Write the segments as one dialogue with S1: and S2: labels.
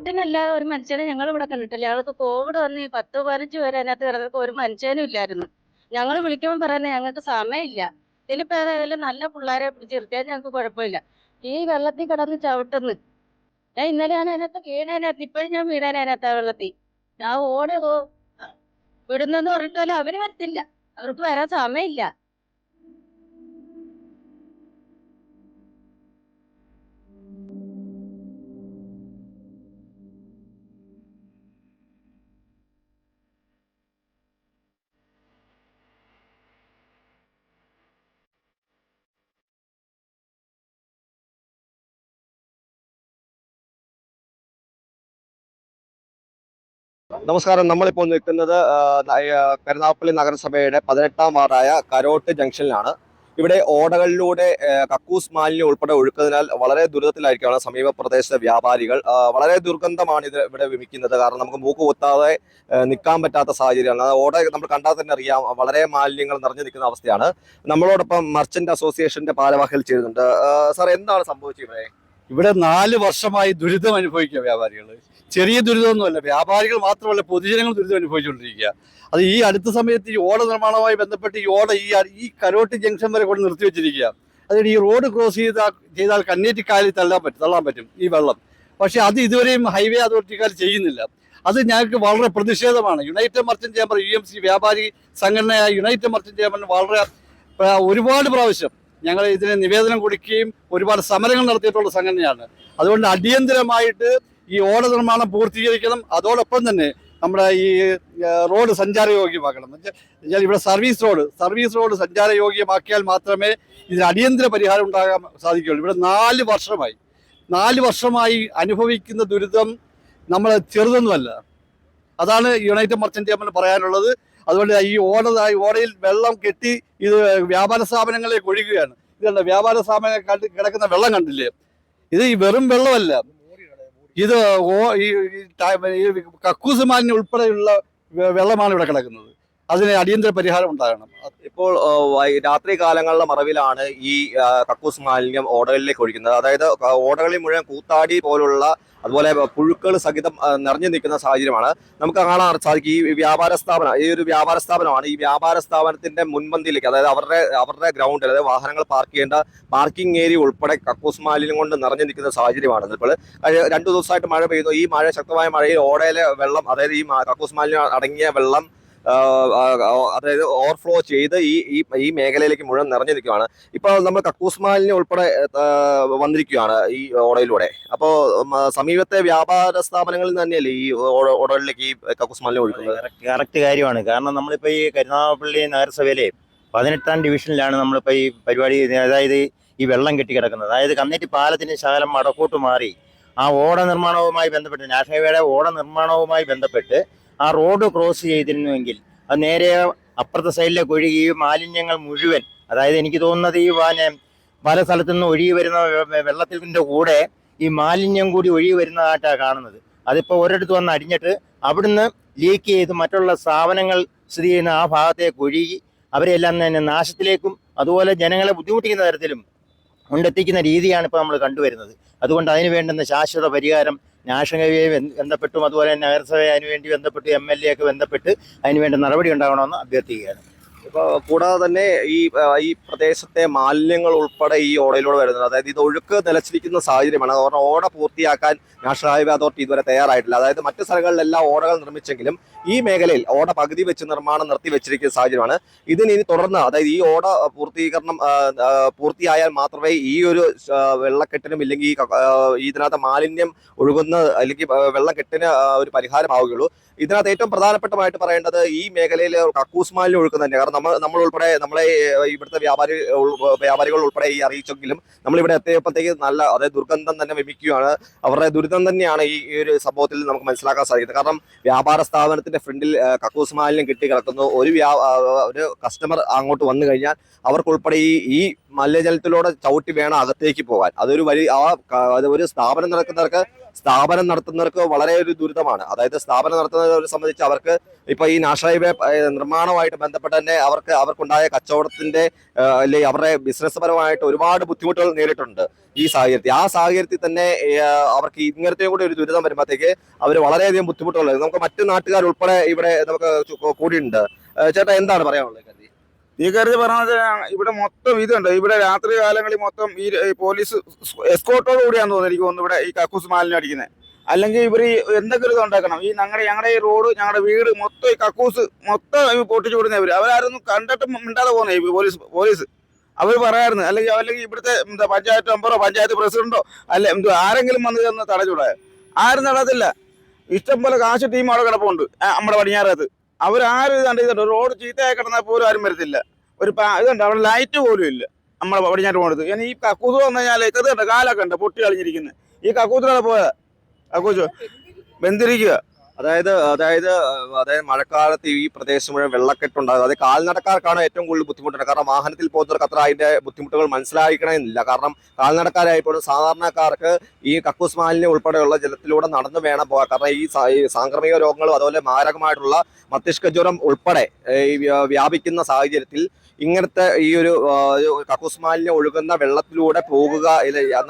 S1: വോട്ടിനല്ലാതെ ഒരു മനുഷ്യനെ ഞങ്ങൾ ഇവിടെ കണ്ടിട്ടില്ല. ഞങ്ങൾക്ക് കോവിഡ് വന്ന് പത്ത് പതിനഞ്ച് പേര് അതിനകത്ത് കിടന്നപ്പോൾ ഒരു മനുഷ്യനും ഇല്ലായിരുന്നു. ഞങ്ങൾ വിളിക്കുമ്പോൾ പറയുന്നത് ഞങ്ങൾക്ക് സമയമില്ല. ഇതിലിപ്പോ ഏതായാലും നല്ല പിള്ളേരെ പിടിച്ചിരുത്തിയാൽ ഞങ്ങൾക്ക് കുഴപ്പമില്ല. ഈ വെള്ളത്തിൽ കിടന്ന് ചവിട്ടുന്നു. ഞാൻ ഇന്നലെയാണ് അതിനകത്ത് വീണതിനകത്ത് ഇപ്പോഴും ഞാൻ വീണതിനകത്ത് ആ വെള്ളത്തിൽ. ഞാൻ ഓടി വിടുന്നെന്ന് പറഞ്ഞിട്ട് അവർ വരത്തില്ല. അവർക്ക് വരാൻ സമയമില്ല.
S2: നമസ്കാരം. നമ്മളിപ്പോൾ നിൽക്കുന്നത് കരുനാഗപ്പള്ളി നഗരസഭയുടെ പതിനെട്ടാം വാർഡായ കരോട്ട് ജംഗ്ഷനിലാണ്. ഇവിടെ ഓടകളിലൂടെ കക്കൂസ് മാലിന്യം ഉൾപ്പെടെ ഒഴുക്കുന്നതിനാൽ വളരെ ദുരിതത്തിലായിരിക്കുകയാണ് സമീപ പ്രദേശത്തെ വ്യാപാരികൾ. വളരെ ദുർഗന്ധമാണ് ഇത് ഇവിടെ വിമിക്കുന്നത്. കാരണം നമുക്ക് മൂക്ക് കുത്താതെ നിൽക്കാൻ പറ്റാത്ത സാഹചര്യമാണ്. ഓട നമ്മൾ കണ്ടാൽ തന്നെ അറിയാം വളരെ മാലിന്യങ്ങൾ നിറഞ്ഞു നിൽക്കുന്ന അവസ്ഥയാണ്. നമ്മളോടൊപ്പം മർച്ചന്റ് അസോസിയേഷന്റെ ഭാരവാഹികൾ ചെയ്യുന്നുണ്ട്. ആ, സാർ എന്താണ് സംഭവിച്ചത് ഇവിടെ?
S3: ഇവിടെ നാല് വർഷമായി ദുരിതം അനുഭവിക്കുക വ്യാപാരികൾ ചെറിയ ദുരിതമൊന്നുമല്ല. വ്യാപാരികൾ മാത്രമല്ല പൊതുജനങ്ങൾ ദുരിതം അനുഭവിച്ചുകൊണ്ടിരിക്കുക. അത് ഈ അടുത്ത സമയത്ത് ഈ ഓട നിർമ്മാണവുമായി ബന്ധപ്പെട്ട് ഈ ഓട ഈ ഈ കരോട്ട് ജംഗ്ഷൻ വരെ കൊണ്ട് നിർത്തിവെച്ചിരിക്കുക അതുകൊണ്ട് ഈ റോഡ് ക്രോസ് ചെയ്താൽ ചെയ്താൽ കന്നേറ്റിക്കാലിൽ തള്ളാൻ പറ്റും തള്ളാൻ പറ്റും ഈ വെള്ളം. പക്ഷേ അത് ഇതുവരെയും ഹൈവേ അതോറിറ്റിക്കാർ ചെയ്യുന്നില്ല. അത് ഞങ്ങൾക്ക് വളരെ പ്രതിഷേധമാണ്. United merchant chamber U M C വ്യാപാരി സംഘടനയായ യുണൈറ്റഡ് മർച്ചന്റ് ചേംബറിന് വളരെ ഒരുപാട് പ്രാവശ്യം ഞങ്ങൾ ഇതിന് നിവേദനം കൊടുക്കുകയും ഒരുപാട് സമരങ്ങൾ നടത്തിയിട്ടുള്ള സംഘടനയാണ്. അതുകൊണ്ട് അടിയന്തരമായിട്ട് ഈ ഓട നിർമ്മാണം പൂർത്തീകരിക്കണം. അതോടൊപ്പം തന്നെ നമ്മുടെ ഈ റോഡ് സഞ്ചാരയോഗ്യമാക്കണം. എന്ന് വെച്ചാൽ വെച്ചാൽ ഇവിടെ സർവീസ് റോഡ് സർവീസ് റോഡ് സഞ്ചാരയോഗ്യമാക്കിയാൽ മാത്രമേ ഇതിന് അടിയന്തര പരിഹാരം ഉണ്ടാകാൻ സാധിക്കുകയുള്ളൂ. ഇവിടെ നാല് വർഷമായി നാല് വർഷമായി അനുഭവിക്കുന്ന ദുരിതം നമ്മൾ ചെറുതൊന്നുമല്ല. അതാണ് യുണൈറ്റഡ് മർച്ചന്റ് ചേമ്പറിന് പറയാനുള്ളത്. അതുകൊണ്ട് ഈ ഓട ഈ ഓടയിൽ വെള്ളം കെട്ടി ഇത് വ്യാപാര സ്ഥാപനങ്ങളിലേക്ക് ഒഴുകുകയാണ്. ഇതുണ്ട് വ്യാപാര കണ്ട് കിടക്കുന്ന വെള്ളം കണ്ടില്ലേ? ഇത് ഈ വെറും വെള്ളമല്ല. ഇത് ഓ- ഈ ഈ കക്കൂസ് മാലിന്യം ഉൾപ്പെടെയുള്ള വെള്ളമാണ് ഇവിടെ കിടക്കുന്നത്. അതിന് അടിയന്തര പരിഹാരം ഉണ്ടാകണം.
S2: ഇപ്പോൾ രാത്രി കാലങ്ങളുടെ മറവിലാണ് ഈ കക്കൂസ് മാലിന്യം ഓടകളിലേക്ക് ഒഴിക്കുന്നത് അതായത് ഓടകളിൽ മുഴുവൻ കൂത്താടി പോലുള്ള അതുപോലെ പുഴുക്കൾ സഹിതം നിറഞ്ഞു നിൽക്കുന്ന സാഹചര്യമാണ്. നമുക്ക് കാണാൻ സാധിക്കും ഈ വ്യാപാര സ്ഥാപനം ഈ ഒരു വ്യാപാര സ്ഥാപനമാണ് ഈ വ്യാപാര സ്ഥാപനത്തിന്റെ മുൻപന്തിയിലേക്ക് അതായത് അവരുടെ അവരുടെ ഗ്രൗണ്ട് അതായത് വാഹനങ്ങൾ പാർക്ക് ചെയ്യേണ്ട പാർക്കിംഗ് ഏരിയ ഉൾപ്പെടെ കക്കൂസ് മാലിന്യം കൊണ്ട് നിറഞ്ഞു നിൽക്കുന്ന സാഹചര്യമാണ്. ഇപ്പോൾ രണ്ടു ദിവസമായിട്ട് മഴ പെയ്യുന്നു. ഈ മഴ ശക്തമായ മഴയിൽ ഓടയിലെ വെള്ളം അതായത് ഈ കക്കൂസ് മാലിന്യം അടങ്ങിയ വെള്ളം അതായത് ഓവർഫ്ലോ ചെയ്ത് ഈ ഈ മേഖലയിലേക്ക് മുഴുവൻ നിറഞ്ഞു നിൽക്കുകയാണ് ഇപ്പോൾ നമ്മൾ കക്കൂസ് മാലിന്യം ഉൾപ്പെടെ വന്നിരിക്കുകയാണ് ഈ ഓടയിലൂടെ. അപ്പോൾ സമീപത്തെ വ്യാപാര സ്ഥാപനങ്ങളിൽ തന്നെയല്ലേ ഈ ഓട- ഓടകളിലേക്ക് ഈ കക്കൂസ് മാലിന്യം ഒഴുക്കുന്നത്
S4: കറക്റ്റ് കാര്യമാണ്. കാരണം നമ്മളിപ്പോൾ ഈ കരുനാഗപ്പള്ളി നഗരസഭയിലെ പതിനെട്ടാം ഡിവിഷനിലാണ് നമ്മളിപ്പോൾ ഈ പരിപാടി അതായത് ഈ വെള്ളം കെട്ടി കിടക്കുന്നത്. അതായത് കന്നേറ്റി പാലത്തിന് ശകലം വടക്കോട്ട് മാറി ആ ഓട നിർമ്മാണവുമായി ബന്ധപ്പെട്ട് നാഷണൽ ഹൈവേയുടെ ഓട നിർമ്മാണവുമായി ബന്ധപ്പെട്ട് ആ റോഡ് ക്രോസ് ചെയ്തിരുന്നുവെങ്കിൽ അത് നേരെ അപ്പുറത്തെ സൈഡിലേക്ക് ഒഴുകി ഈ മാലിന്യങ്ങൾ മുഴുവൻ അതായത് എനിക്ക് തോന്നുന്നത് ഈ വാനം പല സ്ഥലത്തു നിന്ന് ഒഴുകി വരുന്ന വെള്ളത്തിന്റെ കൂടെ ഈ മാലിന്യം കൂടി ഒഴുകി വരുന്നതായിട്ടാണ് കാണുന്നത്. അതിപ്പോൾ ഒരിടത്ത് വന്ന് അടിഞ്ഞിട്ട് അവിടുന്ന് ലീക്ക് ചെയ്ത് മറ്റുള്ള സ്ഥാപനങ്ങൾ സ്ഥിതി ചെയ്യുന്ന ആ ഭാഗത്തേക്ക് ഒഴുകി അവരെല്ലാം തന്നെ നാശത്തിലേക്കും അതുപോലെ ജനങ്ങളെ ബുദ്ധിമുട്ടിക്കുന്ന തരത്തിലും കൊണ്ടെത്തിക്കുന്ന രീതിയാണ് ഇപ്പോൾ നമ്മൾ കണ്ടുവരുന്നത്. അതുകൊണ്ട് അതിന് വേണ്ടുന്ന ശാശ്വത പരിഹാരം നാഷണൽ ഹൈവേ ബന്ധപ്പെട്ടും അതുപോലെ നഗരസഭ അതിനുവേണ്ടി ബന്ധപ്പെട്ട് എം എൽ എ ഒക്കെ ബന്ധപ്പെട്ട് അതിനുവേണ്ട നടപടി ഉണ്ടാകണമെന്ന് അഭ്യർത്ഥിക്കുകയാണ്.
S2: കൂടാതെ തന്നെ ഈ ഈ പ്രദേശത്തെ മാലിന്യങ്ങൾ ഉൾപ്പെടെ ഈ ഓടയിലൂടെ വരുന്നത് അതായത് ഇത് ഒഴുക്ക് നിലച്ചിരിക്കുന്ന സാഹചര്യമാണ്. കാരണം ഓട പൂർത്തിയാക്കാൻ നാഷണൽ ഹൈവേ അതോറിറ്റി ഇതുവരെ തയ്യാറായിട്ടില്ല. അതായത് മറ്റു സ്ഥലങ്ങളിലെല്ലാം ഓടകൾ നിർമ്മിച്ചെങ്കിലും ഈ മേഖലയിൽ ഓട പകുതി വെച്ച് നിർമ്മാണം നിർത്തി വെച്ചിരിക്കുന്ന സാഹചര്യമാണ്. ഇതിന് ഇനി തുടർന്ന് അതായത് ഈ ഓട പൂർത്തീകരണം പൂർത്തിയായാൽ മാത്രമേ ഈ ഒരു വെള്ളക്കെട്ടിനും ഇല്ലെങ്കിൽ ഇതിനകത്ത് മാലിന്യം ഒഴുകുന്ന അല്ലെങ്കിൽ വെള്ളക്കെട്ടിന് ഒരു പരിഹാരമാവുകയുള്ളൂ. ഇതിനകത്ത് ഏറ്റവും പ്രധാനപ്പെട്ടമായിട്ട് പറയേണ്ടത് ഈ മേഖലയിൽ കക്കൂസ് മാലിന്യം ഒഴുക്കുന്ന തന്നെ കാരണം നമ്മൾ നമ്മൾ ഉൾപ്പെടെ നമ്മളെ ഇവിടുത്തെ വ്യാപാരി വ്യാപാരികൾ ഉൾപ്പെടെ ഈ അറിയിച്ചെങ്കിലും നമ്മൾ ഇവിടെ എത്തിയപ്പോഴത്തേക്ക് നല്ല അതായത് ദുർഗന്ധം തന്നെ വിമിക്കുകയാണ്. അവരുടെ ദുരിതം തന്നെയാണ് ഈ ഒരു സംഭവത്തിൽ നമുക്ക് മനസ്സിലാക്കാൻ സാധിക്കുന്നത്. കാരണം വ്യാപാര സ്ഥാപനത്തിന്റെ ഫ്രണ്ടിൽ കക്കൂസ് മാലിന്യം കിട്ടി കിടക്കുന്നു. ഒരു ഒരു കസ്റ്റമർ അങ്ങോട്ട് വന്നു കഴിഞ്ഞാൽ അവർക്ക് ഉൾപ്പെടെ ഈ ഈ മലിനജലത്തിലൂടെ ചവിട്ടി വേണം അകത്തേക്ക് പോകാൻ. അതൊരു വലിയ ആ ഒരു സ്ഥാപനം നടക്കുന്നവർക്ക് സ്ഥാപനം നടത്തുന്നവർക്ക് വളരെ ഒരു ദുരിതമാണ്. അതായത് സ്ഥാപനം നടത്തുന്നവരെ സംബന്ധിച്ച് അവർക്ക് ഇപ്പൊ ഈ നാഷണൽ നിർമ്മാണവുമായിട്ട് ബന്ധപ്പെട്ട് തന്നെ അവർക്ക് അവർക്കുണ്ടായ കച്ചവടത്തിന്റെ അല്ലെങ്കിൽ അവരുടെ ബിസിനസ് പരമായിട്ട് ഒരുപാട് ബുദ്ധിമുട്ടുകൾ നേരിട്ടുണ്ട് ഈ സാഹചര്യത്തിൽ. ആ സാഹചര്യത്തിൽ തന്നെ അവർക്ക് ഇങ്ങനത്തെ കൂടി ഒരു ദുരിതം വരുമ്പോഴത്തേക്ക് അവർ വളരെയധികം ബുദ്ധിമുട്ടുള്ളത് നമുക്ക് മറ്റു നാട്ടുകാർ ഉൾപ്പെടെ ഇവിടെ നമുക്ക് കൂടിയുണ്ട്. ചേട്ടാ എന്താണ് പറയാനുള്ളത്?
S5: ഈ കരുതി പറഞ്ഞത് ഇവിടെ മൊത്തം ഇതുണ്ട്. ഇവിടെ രാത്രി കാലങ്ങളിൽ മൊത്തം ഈ പോലീസ് എസ്കോട്ടോട് കൂടിയാന്ന് തോന്നുന്നു തോന്നുന്നു ഇവിടെ ഈ കക്കൂസ് മാലിന്യം അടിക്കുന്നത് അല്ലെങ്കിൽ ഇവർ ഈ എന്തെങ്കിലും ഇത് ഉണ്ടാക്കണം. ഈ ഞങ്ങളുടെ ഞങ്ങളുടെ ഈ റോഡ് ഞങ്ങളുടെ വീട് മൊത്തം ഈ കക്കൂസ് മൊത്തം പൊട്ടിച്ചു പൊട്ടിച്ചു വിടുന്നവർ അവരാരൊന്നും കണ്ടിട്ട് മിണ്ടാതെ പോകുന്നത് ഈ പോലീസ് പോലീസ്. അവർ പറയായിരുന്നു അല്ലെങ്കിൽ അല്ലെങ്കിൽ ഇവിടുത്തെ എന്താ പഞ്ചായത്ത് മെമ്പറോ പഞ്ചായത്ത് പ്രസിഡന്റോ അല്ലെ എന്തോ ആരെങ്കിലും വന്ന് ചെന്ന് തടഞ്ഞൂടെ ആരും ഇഷ്ടം പോലെ കാശ് ടീം അവിടെ കിടപ്പുണ്ട്. നമ്മുടെ പടിഞ്ഞാറത്ത് അവരാരും ഇത് ഇതുണ്ട്. റോഡ് ചീത്തയായി കിടന്നാൽ പോലും ആരും വരത്തില്ല. ഒരു ഇതുണ്ട് അവിടെ ലൈറ്റ് പോലും ഇല്ല. നമ്മളെ പടിഞ്ഞാട്ട് പോണത് ഞാൻ ഈ കക്കൂസ് വന്നു കഴിഞ്ഞാൽ ഇതുണ്ട് കാലൊക്കെ ഉണ്ട് പൊട്ടി കളിഞ്ഞിരിക്കുന്നത് ഈ കക്കൂസിലാണ് പോയത് കക്കൂസ് വെന്തിരിക്കുക
S2: അതായത് അതായത് അതായത് മഴക്കാലത്ത് ഈ പ്രദേശം മുഴുവൻ വെള്ളക്കെട്ടുണ്ടാകും. അതായത് കാൽനടക്കാർക്കാണ് ഏറ്റവും കൂടുതൽ ബുദ്ധിമുട്ടുണ്ട് കാരണം വാഹനത്തിൽ പോകുന്നവർക്ക് അത്ര അതിന്റെ ബുദ്ധിമുട്ടുകൾ മനസ്സിലാക്കണമെന്നില്ല കാരണം കാൽനടക്കാരായപ്പോഴും സാധാരണക്കാർക്ക് ഈ കക്കൂസ് മാലിന്യം ഉൾപ്പെടെയുള്ള ജലത്തിലൂടെ നടന്നു വേണം പോകാൻ. കാരണം ഈ സാംക്രമിക രോഗങ്ങളും അതുപോലെ മാരകമായിട്ടുള്ള മസ്തിഷ്ക ജ്വരം ഉൾപ്പെടെ ഈ വ്യാപിക്കുന്ന സാഹചര്യത്തിൽ ഇങ്ങനത്തെ ഈ ഒരു കക്കൂസ് മാലിന്യം ഒഴുകുന്ന വെള്ളത്തിലൂടെ പോകുക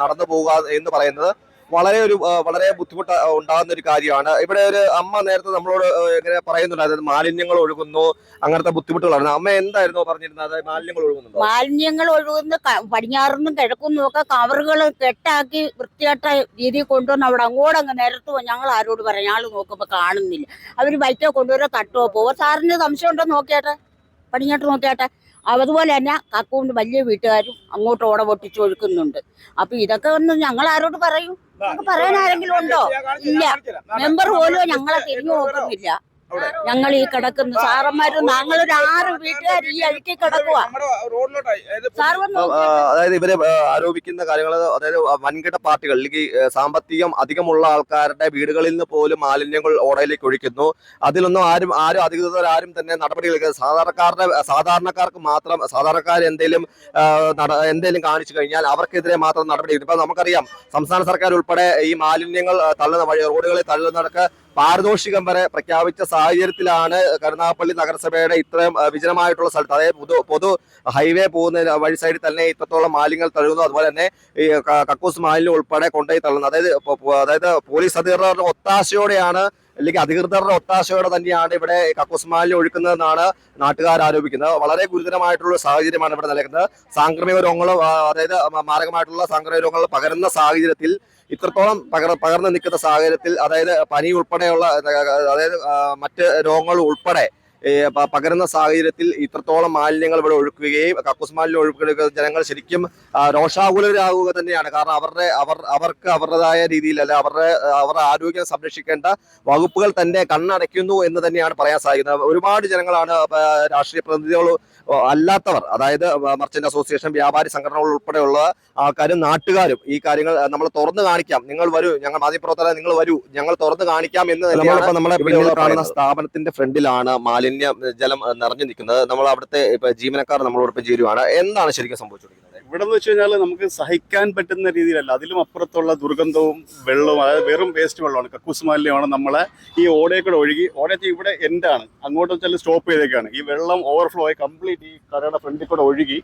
S2: നടന്നു പോവുക എന്ന് പറയുന്നത് വളരെ ഒരു വളരെ ബുദ്ധിമുട്ട് ഉണ്ടാകുന്ന ഒരു കാര്യമാണ്. ഇവിടെ ഒരു അമ്മ നേരത്തെ നമ്മളോട് എങ്ങനെ പറയുന്നുണ്ടായിരുന്നു മാലിന്യങ്ങൾ ഒഴുകുന്നു അങ്ങനത്തെ ബുദ്ധിമുട്ടുകളാണ്. അമ്മ എന്തായിരുന്നു പറഞ്ഞിരുന്നത്? മാലിന്യങ്ങൾ ഒഴുകുന്നു
S6: മാലിന്യങ്ങൾ ഒഴുകുന്ന ക- കിഴക്കുന്നു ഒക്കെ കവറുകൾ കെട്ടാക്കി വൃത്തികെട്ട രീതിയിൽ കൊണ്ടുവന്ന് അവിടെ അങ്ങോട്ടങ്ങ് നിരത്തുവോ? ഞങ്ങൾ ആരോട് പറയാം. ഞങ്ങൾ നോക്കുമ്പോൾ കാണുന്നില്ല. അവർ ബൈക്കോ കൊണ്ടുവരോ തട്ടോ പോവോ? സാറിന് സംശയം ഉണ്ടോ നോക്കിയാട്ടെ. പടിഞ്ഞാട്ട് നോക്കിയാട്ടെ. അതുപോലെ തന്നെ കക്കൂന്റെ വലിയ വീട്ടുകാരും അങ്ങോട്ട് ഓട പൊട്ടിച്ചു ഒഴുക്കുന്നുണ്ട്. അപ്പൊ ഇതൊക്കെ ഒന്ന് ഞങ്ങൾ ആരോട് പറയും? നമുക്ക് പറയാൻ ആരെങ്കിലും ഉണ്ടോ? ഇല്ല. മെമ്പർ പോലും ഞങ്ങളെ തിരിഞ്ഞു നോക്കുന്നില്ല. ഞങ്ങൾ ഈ കിടക്കുന്നു. സാറന്മാരും ഞങ്ങളൊരു ആറ് വീട്ടുകാർ ഈ അഴുക്കി
S5: റോഡിലോട്ടായി. അതായത്
S2: ഇവർ ആരോപിക്കുന്ന കാര്യങ്ങൾ അതായത് വൻകിട പാർട്ടികൾ അല്ലെങ്കിൽ സാമ്പത്തികം അധികമുള്ള ആൾക്കാരുടെ വീടുകളിൽ നിന്ന് പോലും മാലിന്യങ്ങൾ ഓടയിലേക്ക് ഒഴിക്കുന്നു. അതിലൊന്നും ആരും ആരും അധികൃതർ ആരും തന്നെ നടപടികൾ സാധാരണക്കാരുടെ സാധാരണക്കാർക്ക് മാത്രം സാധാരണക്കാർ എന്തെങ്കിലും എന്തെങ്കിലും കാണിച്ചു കഴിഞ്ഞാൽ അവർക്കെതിരെ മാത്രം നടപടി ഇപ്പൊ നമുക്കറിയാം സംസ്ഥാന സർക്കാർ ഉൾപ്പെടെ ഈ മാലിന്യങ്ങൾ തള്ളുന്ന വഴി റോഡുകളിൽ തള്ളുന്നവർക്ക് പാരിതോഷികം വരെ പ്രഖ്യാപിച്ച സാഹചര്യത്തിലാണ് കരുനാഗപ്പള്ളി നഗരസഭയുടെ ഇത്രയും വിജനമായിട്ടുള്ള സ്ഥലത്ത് അതായത് പൊതു പൊതു ഹൈവേ പോകുന്ന വഴി സൈഡിൽ തന്നെ ഇത്രത്തോളം മാലിന്യങ്ങൾ തഴുകുന്നു അതുപോലെ തന്നെ ഈ കക്കൂസ് മാലിന്യം ഉൾപ്പെടെ കൊണ്ടുപോയി തള്ളുന്നു. അതായത് അതായത് പോലീസ് അധികൃതരുടെ ഒത്താശയോടെയാണ് അല്ലെങ്കിൽ അധികൃതരുടെ ഒത്താശയോടെ തന്നെയാണ് ഇവിടെ ഈ കക്കൂസ് മാലിന്യം ഒഴുക്കുന്നതെന്നാണ് നാട്ടുകാർ ആരോപിക്കുന്നത്. വളരെ ഗുരുതരമായിട്ടുള്ള സാഹചര്യമാണ് ഇവിടെ നിലനിൽക്കുന്നത്. സാംക്രമിക രോഗങ്ങൾ അതായത് മാരകമായിട്ടുള്ള സാംക്രമിക രോഗങ്ങൾ പകരുന്ന സാഹചര്യത്തിൽ ഇത്രത്തോളം പകർ പകർന്നു നിൽക്കുന്ന സാഹചര്യത്തിൽ അതായത് പനി ഉൾപ്പെടെയുള്ള അതായത് മറ്റ് രോഗങ്ങൾ ഉൾപ്പെടെ പകരുന്ന സാഹചര്യത്തിൽ ഇത്രത്തോളം മാലിന്യങ്ങൾ ഇവിടെ ഒഴുക്കുകയും കക്കൂസ് മാലിന്യം ഒഴുക്കുക ജനങ്ങൾ ശരിക്കും രോഷാകുലരാകുക തന്നെയാണ്. കാരണം അവരുടെ അവർ അവർക്ക് അവരുടേതായ രീതിയിൽ അല്ല അവരുടെ അവരുടെ ആരോഗ്യം സംരക്ഷിക്കേണ്ട വകുപ്പുകൾ തന്നെ കണ്ണടയ്ക്കുന്നു എന്ന് തന്നെയാണ് പറയാൻ സാധിക്കുന്നത്. ഒരുപാട് ജനങ്ങളാണ് രാഷ്ട്രീയ പ്രതിനിധികൾ അല്ലാത്തവർ അതായത് മർച്ചന്റ് അസോസിയേഷൻ വ്യാപാരി സംഘടനകൾ ഉൾപ്പെടെയുള്ള ആൾക്കാരും നാട്ടുകാരും ഈ കാര്യങ്ങൾ നമ്മൾ തുറന്നു കാണിക്കാം. നിങ്ങൾ വരൂ ഞങ്ങൾ മാധ്യമപ്രവർത്തകരെ നിങ്ങൾ വരൂ ഞങ്ങൾ തുറന്നു കാണിക്കാം എന്ന് തന്നെയാണ് നമ്മളെ കാണുന്ന സ്ഥാപനത്തിന്റെ ഫ്രണ്ടിലാണ് മാലിന്യ ജലം നിറഞ്ഞു നിൽക്കുന്നത്. നമ്മൾ അവിടുത്തെ ജീവനക്കാർ നമ്മളോടൊപ്പം ചേരുവാണ്. എന്താണ് ശരിക്കും സംഭവിച്ചുകൊണ്ടിരിക്കുന്നത്?
S7: ഇവിടെ എന്ന് വെച്ച് കഴിഞ്ഞാൽ നമുക്ക് സഹിക്കാൻ പറ്റുന്ന രീതിയിലല്ല. അതിലും അപ്പുറത്തുള്ള ദുർഗന്ധവും വെള്ളവും അതായത് വെറും വേസ്റ്റ് വെള്ളമാണ്. കക്കൂസ് മാലിന്യമാണ് നമ്മളെ ഈ ഓടയിൽ കൂടെ ഒഴുകി. ഓടയത്ത് ഇവിടെ എൻഡാണ് അങ്ങോട്ട് വെച്ചാൽ സ്റ്റോപ്പ് ചെയ്തേക്കാണ്. ഈ വെള്ളം ഓവർഫ്ലോ ആയി കംപ്ലീറ്റ് ഈ കടയുടെ ഫ്രണ്ടിൽ കൂടെ ഒഴുകി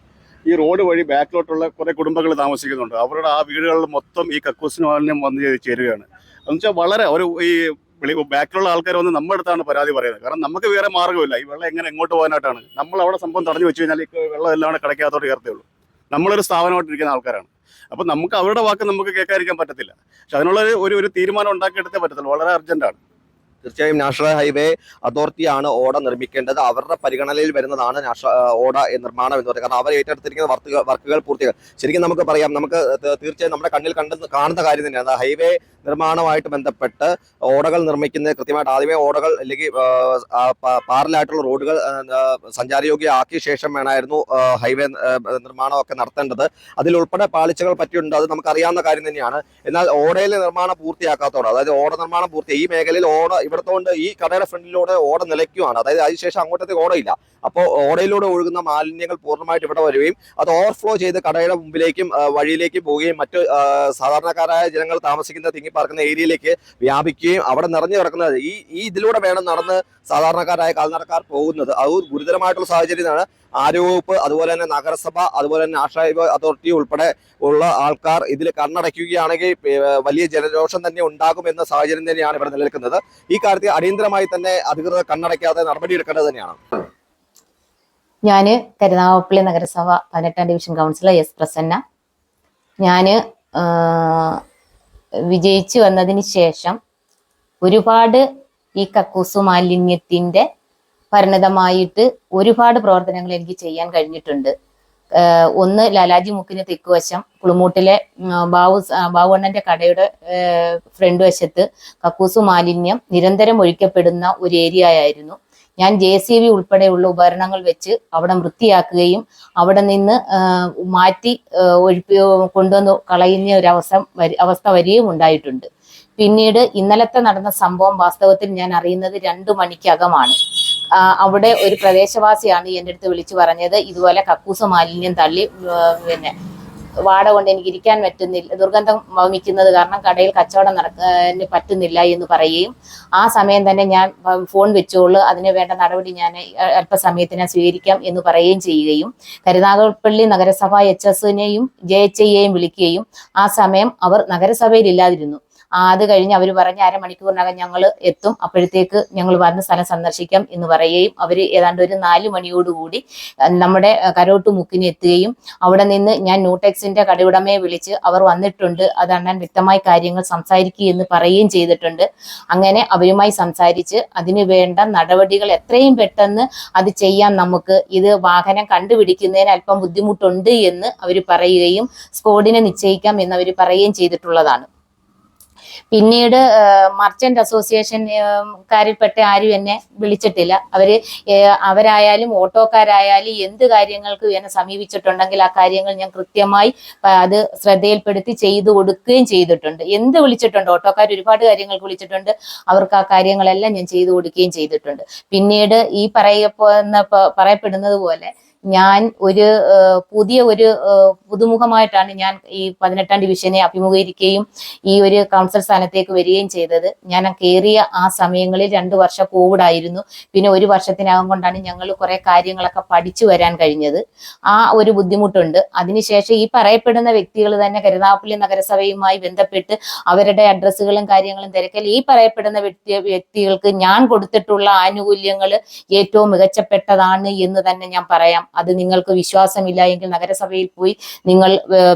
S7: ഈ റോഡ് വഴി ബാക്കിലോട്ടുള്ള കുറെ കുടുംബങ്ങൾ താമസിക്കുന്നുണ്ട്. അവരുടെ ആ വീടുകളിൽ മൊത്തം ഈ കക്കൂസ് മാലിന്യം വന്ന് ചേരുകയാണ്. എന്ന് വളരെ ഒരു ഈ ബാക്കിലുള്ള ആൾക്കാർ വന്ന് നമ്മുടെ അടുത്താണ് പരാതി പറയുന്നത്. കാരണം നമുക്ക് വേറെ മാർഗമില്ല. ഈ വെള്ളം എങ്ങനെ എങ്ങോട്ട് പോകാനായിട്ടാണ്. നമ്മൾ അവിടെ സംഭവം തടഞ്ഞു വെച്ച് കഴിഞ്ഞാൽ ഈ വെള്ളം എല്ലാം കൂടെ കിടക്കാത്തോട്ട് കയറത്തേ ഉള്ളൂ. നമ്മളൊരു സ്ഥാപനമായിട്ടിരിക്കുന്ന ആൾക്കാരാണ്. അപ്പൊ നമുക്ക് അവരുടെ വാക്ക് നമുക്ക് കേൾക്കാതിരിക്കാൻ പറ്റത്തില്ല. പക്ഷെ അതിനുള്ള ഒരു- ഒരു തീരുമാനം ഉണ്ടാക്കിയെടുത്തേ പറ്റത്തുള്ളൂ. വളരെ അർജന്റാണ്.
S2: തീർച്ചയായും നാഷണൽ ഹൈവേ അതോറിറ്റിയാണ് ഓട നിർമ്മിക്കേണ്ടത്. അവരുടെ പരിഗണനയിൽ വരുന്നതാണ് നാഷണൽ ഓട നിർമ്മാണം എന്ന് പറയുന്നത്. കാരണം അവർ ഏറ്റെടുത്തിരിക്കുന്ന വർക്കുകൾ വർക്കുകൾ പൂർത്തിയാക്കുക ശരിക്കും നമുക്ക് പറയാം നമുക്ക് തീർച്ചയായും നമ്മുടെ കണ്ണിൽ കണ്ട് കാണുന്ന കാര്യം തന്നെയാണ്. ഹൈവേ നിർമ്മാണവുമായിട്ട് ബന്ധപ്പെട്ട് ഓടകൾ നിർമ്മിക്കുന്നത് കൃത്യമായിട്ട് ആദ്യമേ ഓടകൾ അല്ലെങ്കിൽ പാറലായിട്ടുള്ള റോഡുകൾ സഞ്ചാരയോഗ്യമാക്കിയ ശേഷം വേണമായിരുന്നു ഹൈവേ നിർമ്മാണമൊക്കെ നടത്തേണ്ടത്. അതിലുൾപ്പെടെ പാളിച്ചകൾ പറ്റിയിട്ടുണ്ട് അത് നമുക്കറിയാവുന്ന കാര്യം തന്നെയാണ്. എന്നാൽ ഓടയിലെ നിർമ്മാണം പൂർത്തിയാക്കാത്തോടെ അതായത് ഓട നിർമ്മാണം പൂർത്തി ഈ മേഖലയിൽ ഓട ഇവിടത്തോണ്ട് ഈ കടയുടെ ഫ്രണ്ടിലൂടെ ഓട നിലയ്ക്കുവാണ്. അതായത് അതിനുശേഷം അങ്ങോട്ടത്തെ ഓടയില്ല. അപ്പോൾ ഓടയിലൂടെ ഒഴുകുന്ന മാലിന്യങ്ങൾ പൂർണമായിട്ട് ഇവിടെ വരികയും അത് ഓവർഫ്ലോ ചെയ്ത് കടയുടെ മുമ്പിലേക്കും വഴിയിലേക്കും പോവുകയും മറ്റ് സാധാരണക്കാരായ ജനങ്ങൾ താമസിക്കുന്ന തിങ്ങി പാർക്കുന്ന ഏരിയയിലേക്ക് വ്യാപിക്കുകയും അവിടെ നിറഞ്ഞു കിടക്കുന്നത് ഈ ഈ ഇതിലൂടെ വേണം നടന്ന് സാധാരണക്കാരായ കാൽനടക്കാർ പോകുന്നത്. അത് ഗുരുതരമായിട്ടുള്ള സാഹചര്യമാണ് ആരോഗ്യവകുപ്പ് അതുപോലെ തന്നെ നഗരസഭ അതുപോലെ തന്നെ ആശ്രയ അതോറിറ്റി ഉൾപ്പെടെ ഉള്ള ആൾക്കാർ ഇതിൽ കണ്ണടയ്ക്കുകയാണെങ്കിൽ വലിയ ജനരോഷം തന്നെ ഉണ്ടാകുമെന്ന സാഹചര്യം തന്നെയാണ് ഇവിടെ നിലനിൽക്കുന്നത്. ഈ കാര്യത്തിൽ അടിയന്തരമായി തന്നെ അധികൃതർ കണ്ണടയ്ക്കാതെ നടപടിയെടുക്കേണ്ടത് തന്നെയാണ്.
S8: ഞാൻ കരുനാഗപ്പള്ളി നഗരസഭ പതിനെട്ടാം ഡിവിഷൻ കൗൺസിലർ എസ് പ്രസന്ന. ഞാൻ വിജയിച്ചു വന്നതിന് ശേഷം ഒരുപാട് ഈ കക്കൂസു മാലിന്യത്തിന്റെ പരിണിതമായിട്ട് ഒരുപാട് പ്രവർത്തനങ്ങൾ എനിക്ക് ചെയ്യാൻ കഴിഞ്ഞിട്ടുണ്ട്. ഒന്ന് ലാലാജി മുക്കിന് തെക്കുവശം പുളിമൂട്ടിലെ ബാവു ബാവുണ്ണന്റെ കടയുടെ ഫ്രണ്ട് വശത്ത് കക്കൂസു മാലിന്യം നിരന്തരം ഒഴിക്കപ്പെടുന്ന ഒരു ഏരിയ ആയിരുന്നു ഞാൻ ജെ സി ബി ഉൾപ്പെടെയുള്ള ഉപകരണങ്ങൾ വെച്ച് അവിടെ വൃത്തിയാക്കുകയും അവിടെ നിന്ന് മാറ്റി ഒഴിപ്പി കൊണ്ടുവന്ന് കളയുന്ന ഒരു അവസ്ഥ അവസ്ഥ വരികയും ഉണ്ടായിട്ടുണ്ട്. പിന്നീട് ഇന്നലത്തെ നടന്ന സംഭവം വാസ്തവത്തിൽ ഞാൻ അറിയുന്നത് രണ്ടു മണിക്കകമാണ്. അവിടെ ഒരു പ്രദേശവാസിയാണ് എന്റെ അടുത്ത് വിളിച്ചു പറഞ്ഞത് ഇതുപോലെ കക്കൂസ മാലിന്യം തള്ളി പിന്നെ വാട കൊണ്ട് എനിക്ക് ഇരിക്കാൻ പറ്റുന്നില്ല ദുർഗന്ധം വമിക്കുന്നത് കാരണം കടയിൽ കച്ചവടം നടക്കാൻ പറ്റുന്നില്ല എന്ന് പറയുകയും ആ സമയം തന്നെ ഞാൻ ഫോൺ വെച്ചോളൂ അതിന് വേണ്ട നടപടി ഞാൻ അല്പസമയത്തിന് സ്വീകരിക്കാം എന്ന് പറയുകയും ചെയ്യുകയും കരുനാഗപ്പള്ളി നഗരസഭ എച്ച് എസിനെയും ജെ എച്ച് ഐയെയും വിളിക്കുകയും ആ സമയം അവർ നഗരസഭയിൽ ഇല്ലാതിരുന്നു. അത് കഴിഞ്ഞ് അവർ പറഞ്ഞ അരമണിക്കൂറിനകം ഞങ്ങൾ എത്തും. അപ്പോഴത്തേക്ക് ഞങ്ങൾ വന്ന് സ്ഥലം സന്ദർശിക്കാം എന്ന് പറയുകയും അവർ ഏതാണ്ട് ഒരു നാല് മണിയോടുകൂടി നമ്മുടെ കരോട്ട് മുക്കിന് എത്തുകയും അവിടെ നിന്ന് ഞാൻ ന്യൂടെക്സിന്റെ കടയുടമയെ വിളിച്ച് അവർ വന്നിട്ടുണ്ട്. അത് അണ്ണൻ വ്യക്തമായി കാര്യങ്ങൾ സംസാരിക്കുക എന്ന് പറയുകയും ചെയ്തിട്ടുണ്ട്. അങ്ങനെ അവരുമായി സംസാരിച്ച് അതിന് വേണ്ട നടപടികൾ എത്രയും പെട്ടെന്ന് അത് ചെയ്യാൻ നമുക്ക്. ഇത് വാഹനം കണ്ടുപിടിക്കുന്നതിന് അല്പം ബുദ്ധിമുട്ടുണ്ട് എന്ന് അവർ പറയുകയും സ്കോഡിനെ നിശ്ചയിക്കാം എന്ന് അവർ പറയുകയും ചെയ്തിട്ടുള്ളതാണ്. പിന്നീട് മർച്ചന്റ് അസോസിയേഷൻ കാരിൽപ്പെട്ട ആരും എന്നെ വിളിച്ചിട്ടില്ല. അവർ അവരായാലും ഓട്ടോക്കാരായാലും എന്ത് കാര്യങ്ങൾക്ക് എന്നെ സമീപിച്ചിട്ടുണ്ടെങ്കിൽ ആ കാര്യങ്ങൾ ഞാൻ കൃത്യമായി അത് ശ്രദ്ധയിൽപ്പെടുത്തി ചെയ്തു കൊടുക്കുകയും ചെയ്തിട്ടുണ്ട്. എന്ത് വിളിച്ചിട്ടുണ്ട്? ഓട്ടോക്കാർ ഒരുപാട് കാര്യങ്ങൾക്ക് വിളിച്ചിട്ടുണ്ട്. അവർക്ക് ആ കാര്യങ്ങളെല്ലാം ഞാൻ ചെയ്തു കൊടുക്കുകയും ചെയ്തിട്ടുണ്ട്. പിന്നീട് ഈ പറയപ്പെടുന്ന പറയപ്പെടുന്നത് പോലെ ഞാൻ ഒരു പുതിയ ഒരു പുതുമുഖമായിട്ടാണ് ഞാൻ ഈ പതിനെട്ടാം ഡിവിഷനെ അഭിമുഖീകരിക്കുകയും ഈ ഒരു കൗൺസിൽ സ്ഥാനത്തേക്ക് വരികയും ചെയ്തത്. ഞാൻ കയറിയ ആ സമയങ്ങളിൽ രണ്ട് വർഷം കോവിഡ് ആയിരുന്നു. പിന്നെ ഒരു വർഷത്തിനകം കൊണ്ടാണ് ഞങ്ങൾ കുറെ കാര്യങ്ങളൊക്കെ പഠിച്ചു വരാൻ കഴിഞ്ഞത്. ആ ഒരു ബുദ്ധിമുട്ടുണ്ട്. അതിനുശേഷം ഈ പറയപ്പെടുന്ന വ്യക്തികൾ തന്നെ കരുനാപ്പള്ളി നഗരസഭയുമായി ബന്ധപ്പെട്ട് അവരുടെ അഡ്രസ്സുകളും കാര്യങ്ങളും തിരക്കൽ ഈ പറയപ്പെടുന്ന വ്യക്തി വ്യക്തികൾക്ക് ഞാൻ കൊടുത്തിട്ടുള്ള ആനുകൂല്യങ്ങൾ ഏറ്റവും മികച്ചപ്പെട്ടതാണ് എന്ന് തന്നെ ഞാൻ പറയാം. അത് നിങ്ങൾക്ക് വിശ്വാസമില്ല എങ്കിൽ നഗരസഭയിൽ പോയി നിങ്ങൾ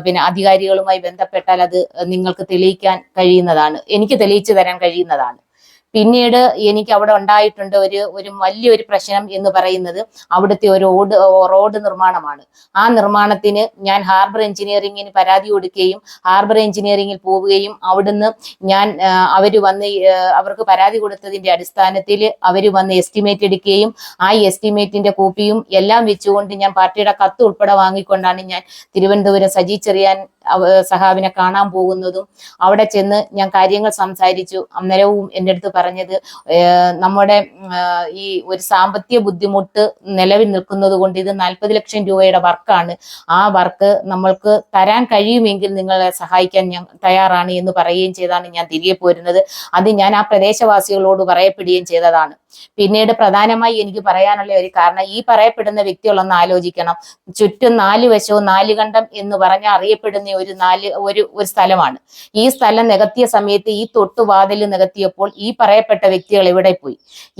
S8: പിന്നെ അധികാരികളുമായി ബന്ധപ്പെട്ടാൽ അത് നിങ്ങൾക്ക് തെളിയിക്കാൻ കഴിയുന്നതാണ്. എനിക്ക് തെളിയിച്ചു തരാൻ കഴിയുന്നതാണ്. പിന്നീട് എനിക്ക് അവിടെ ഉണ്ടായിട്ടുണ്ട് ഒരു ഒരു വലിയൊരു പ്രശ്നം എന്ന് പറയുന്നത് അവിടുത്തെ ഒരു റോഡ് റോഡ് നിർമ്മാണമാണ്. ആ നിർമ്മാണത്തിന് ഞാൻ ഹാർബർ എഞ്ചിനീയറിംഗിന് പരാതി കൊടുക്കുകയും ഹാർബർ എഞ്ചിനീയറിംഗിൽ പോവുകയും അവിടുന്ന് ഞാൻ അവർ വന്ന് അവർക്ക് പരാതി കൊടുത്തതിന്റെ അടിസ്ഥാനത്തിൽ അവർ വന്ന് എസ്റ്റിമേറ്റ് എടുക്കുകയും ആ എസ്റ്റിമേറ്റിന്റെ കോപ്പിയും എല്ലാം വെച്ചുകൊണ്ട് ഞാൻ പാർട്ടിയുടെ കത്ത് ഉൾപ്പെടെ വാങ്ങിക്കൊണ്ടാണ് ഞാൻ തിരുവനന്തപുരം സജി ചെറിയാൻ സഹാബിനെ കാണാൻ പോകുന്നതും അവിടെ ചെന്ന് ഞാൻ കാര്യങ്ങൾ സംസാരിച്ചു. അന്നേരവും എന്റെ അടുത്ത് പറഞ്ഞത് നമ്മുടെ ഈ ഒരു സാമ്പത്തിക ബുദ്ധിമുട്ട് നിലവിൽ നിൽക്കുന്നത് കൊണ്ട് ഇത് നാൽപ്പത് ലക്ഷം രൂപയുടെ വർക്കാണ്. ആ വർക്ക് നമ്മൾക്ക് തരാൻ കഴിയുമെങ്കിൽ നിങ്ങളെ സഹായിക്കാൻ ഞാൻ തയ്യാറാണ് എന്ന് പറയുകയും ചെയ്താണ് ഞാൻ തിരികെ പോരുന്നത്. അത് ഞാൻ ആ പ്രദേശവാസികളോട് പറയപ്പെടുകയും ചെയ്തതാണ്. പിന്നീട് പ്രധാനമായി എനിക്ക് പറയാനുള്ള ഒരു കാരണം ഈ പറയപ്പെടുന്ന വ്യക്തികളൊന്ന് ആലോചിക്കണം. ചുറ്റും നാല് വശവും നാല് കണ്ടം എന്ന് പറഞ്ഞ അറിയപ്പെടുന്ന ഒരു നാല് ഒരു ഒരു സ്ഥലമാണ്. ഈ സ്ഥലം നികത്തിയ സമയത്ത് ഈ തൊട്ടുവാതിൽ നികത്തിയപ്പോൾ ഈ പറയപ്പെട്ട വ്യക്തികൾ എവിടെ പോയി?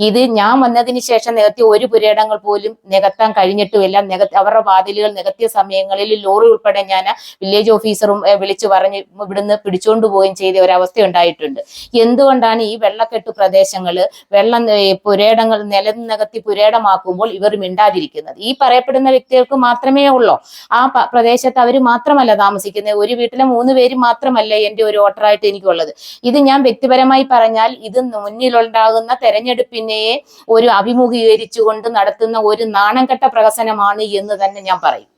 S8: ഇത് ഞാൻ വന്നതിന് ശേഷം നികത്തിയ ഒരു പുരയിടങ്ങൾ പോലും നികത്താൻ കഴിഞ്ഞിട്ടുമില്ല. നികത്തി അവരുടെ വാതിലുകൾ നികത്തിയ സമയങ്ങളിൽ ലോറി ഉൾപ്പെടെ ഞാൻ വില്ലേജ് ഓഫീസറും വിളിച്ചു പറഞ്ഞ് ഇവിടുന്ന് പിടിച്ചുകൊണ്ട് പോവുകയും ചെയ്ത ഒരവസ്ഥ ഉണ്ടായിട്ടുണ്ട്. എന്തുകൊണ്ടാണ് ഈ വെള്ളക്കെട്ട് പ്രദേശങ്ങൾ വെള്ളം പുരയിടങ്ങൾ നിലം നികത്തി പുരയിടമാക്കുമ്പോൾ ഇവർ മിണ്ടാതിരിക്കുന്നത്? ഈ പറയപ്പെടുന്ന വ്യക്തികൾക്ക് മാത്രമേ ഉള്ളൂ? ആ പ്രദേശത്ത് അവർ മാത്രമല്ല താമസിക്കുന്നത്. ഒരു വീട്ടിലെ മൂന്ന് പേര് മാത്രമല്ല എന്റെ ഒരു വോട്ടറായിട്ട് എനിക്കുള്ളത്. ഇത് ഞാൻ വ്യക്തിപരമായി പറഞ്ഞാൽ ഇത് മുന്നിലുണ്ടാകുന്ന തെരഞ്ഞെടുപ്പിനെ ഒരു അഭിമുഖീകരിച്ചുകൊണ്ട് നടത്തുന്ന ഒരു നാണംകെട്ട പ്രഹസനമാണ് എന്ന് തന്നെ ഞാൻ പറയും.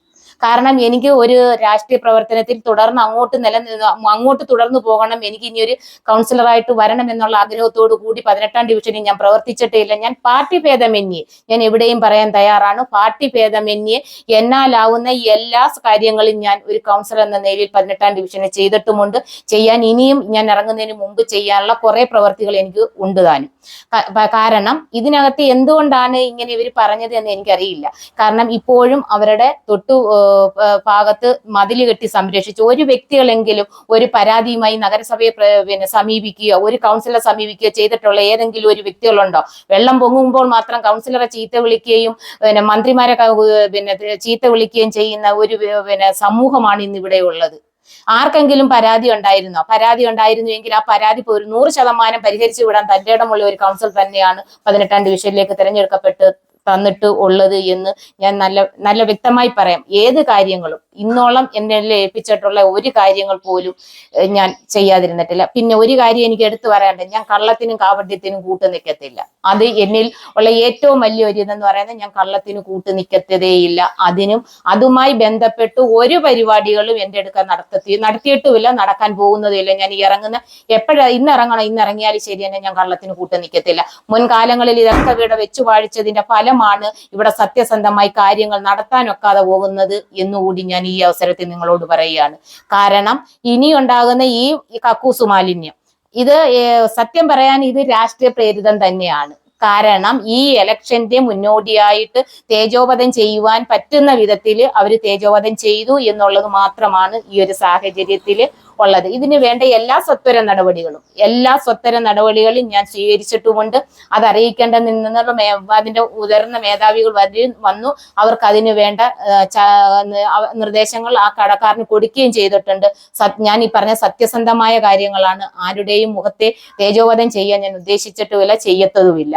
S8: കാരണം എനിക്ക് ഒരു രാഷ്ട്രീയ പ്രവർത്തനത്തിൽ തുടർന്ന് അങ്ങോട്ട് നിലനിന്ന് അങ്ങോട്ട് തുടർന്ന് പോകണം. എനിക്ക് ഇനി ഒരു കൗൺസിലറായിട്ട് വരണം എന്നുള്ള ആഗ്രഹത്തോടു കൂടി പതിനെട്ടാം ഡിവിഷനിൽ ഞാൻ പ്രവർത്തിച്ചിട്ടേ ഇല്ല. ഞാൻ പാർട്ടി ഭേദമന്യേ ഞാൻ എവിടെയും പറയാൻ തയ്യാറാണ്. പാർട്ടി ഭേദമന്യേ എന്നാലാവുന്ന എല്ലാ കാര്യങ്ങളും ഞാൻ ഒരു കൗൺസിലർ എന്ന നിലയിൽ പതിനെട്ടാം ഡിവിഷനിൽ ചെയ്തിട്ടുമുണ്ട്. ചെയ്യാൻ ഇനിയും ഞാൻ ഇറങ്ങുന്നതിന് മുമ്പ് ചെയ്യാനുള്ള കുറെ പ്രവർത്തികൾ എനിക്ക് ഉണ്ട് താനും. കാരണം ഇതിനകത്ത് എന്തുകൊണ്ടാണ് ഇങ്ങനെ ഇവർ പറഞ്ഞത് എന്ന് എനിക്കറിയില്ല. കാരണം ഇപ്പോഴും അവരുടെ തൊട്ടു ഭാഗത്ത് മതിൽ കെട്ടി സംരക്ഷിച്ചു. ഒരു വ്യക്തികളെങ്കിലും ഒരു പരാതിയുമായി നഗരസഭയെ പിന്നെ സമീപിക്കുകയോ ഒരു കൗൺസിലറെ സമീപിക്കുകയോ ചെയ്തിട്ടുള്ള ഏതെങ്കിലും ഒരു വ്യക്തികളുണ്ടോ? വെള്ളം പൊങ്ങുമ്പോൾ മാത്രം കൗൺസിലറെ ചീത്ത വിളിക്കുകയും പിന്നെ മന്ത്രിമാരെ പിന്നെ ചീത്ത വിളിക്കുകയും ചെയ്യുന്ന ഒരു പിന്നെ സമൂഹമാണ് ഇന്ന് ഇവിടെ ഉള്ളത്. ആർക്കെങ്കിലും പരാതി ഉണ്ടായിരുന്നോ? പരാതി ഉണ്ടായിരുന്നുവെങ്കിൽ ആ പരാതി ഒരു നൂറ് ശതമാനം പരിഹരിച്ചു വിടാൻ തന്റെ ഇടമുള്ള ഒരു കൗൺസിൽ തന്നെയാണ് പതിനെട്ടാം ഡിവിഷനിലേക്ക് തിരഞ്ഞെടുക്കപ്പെട്ട് തന്നിട്ട് ഉള്ളത് എന്ന് ഞാൻ നല്ല നല്ല വ്യക്തമായി പറയാം. ഏത് കാര്യങ്ങളും ഇന്നോളം എന്നെ ഏൽപ്പിച്ചിട്ടുള്ള ഒരു കാര്യങ്ങൾ പോലും ഞാൻ ചെയ്യാതിരുന്നിട്ടില്ല. പിന്നെ ഒരു കാര്യം എനിക്ക് എടുത്തു പറയാണ്ട് ഞാൻ കള്ളത്തിനും കാപട്യത്തിനും കൂട്ടു നിൽക്കത്തില്ല അത് എന്നിൽ ഉള്ള ഏറ്റവും വലിയ ഒരു ഇതെന്ന് പറയുന്നത് ഞാൻ കള്ളത്തിന് കൂട്ടു നിൽക്കത്തതേയില്ല അതിനും അതുമായി ബന്ധപ്പെട്ട് ഒരു പരിപാടികളും എന്റെ അടുക്ക നടത്തി നടത്തിയിട്ടുമില്ല. നടക്കാൻ പോകുന്നതുമില്ല. ഞാൻ ഇറങ്ങുന്ന എപ്പോഴാ ഇന്ന് ഇറങ്ങണം ഇന്ന് ഇറങ്ങിയാലും ശരി തന്നെ ഞാൻ കള്ളത്തിന് കൂട്ടു നിൽക്കത്തില്ല മുൻകാലങ്ങളിൽ ഇതൊക്കെ വീട് വെച്ചു വാഴിച്ചതിന്റെ ഫലമാണ് ഇവിടെ സത്യസന്ധമായി കാര്യങ്ങൾ നടത്താനൊക്കാതെ പോകുന്നത് എന്നുകൂടി ഞാൻ ഈ അവസരത്തിൽ നിങ്ങളോട് പറയുകയാണ്. കാരണം ഇനി ഉണ്ടാകുന്ന ഈ ഈ കക്കൂസ് മാലിന്യം ഇത് സത്യം പറയാൻ ഇത് രാഷ്ട്രീയ പ്രേരിതം തന്നെയാണ്. കാരണം ഈ ഇലക്ഷന്റെ മുന്നോടിയായിട്ട് തേജോവധം ചെയ്യുവാൻ പറ്റുന്ന വിധത്തിൽ അവർ തേജോവധം ചെയ്തു എന്നുള്ളത് മാത്രമാണ് ഈ ഒരു സാഹചര്യത്തിൽ ഉള്ളത്. ഇതിന് വേണ്ട എല്ലാ സ്വത്വര നടപടികളും എല്ലാ സ്വത്വര നടപടികളും ഞാൻ സ്വീകരിച്ചിട്ടുമുണ്ട്. അത് അറിയിക്കേണ്ട നിന്നുള്ള അതിന്റെ ഉയർന്ന മേധാവികൾ വന്നു. അവർക്ക് അതിന് വേണ്ട നിർദ്ദേശങ്ങൾ ആ കടക്കാരന് കൊടുക്കുകയും ചെയ്തിട്ടുണ്ട്. ഞാൻ ഈ പറഞ്ഞ സത്യസന്ധമായ കാര്യങ്ങളാണ് ആരുടെയും മുഖത്തെ തേജോവധം ചെയ്യാൻ ഞാൻ ഉദ്ദേശിച്ചിട്ടുമില്ല ചെയ്യത്തതുമില്ല.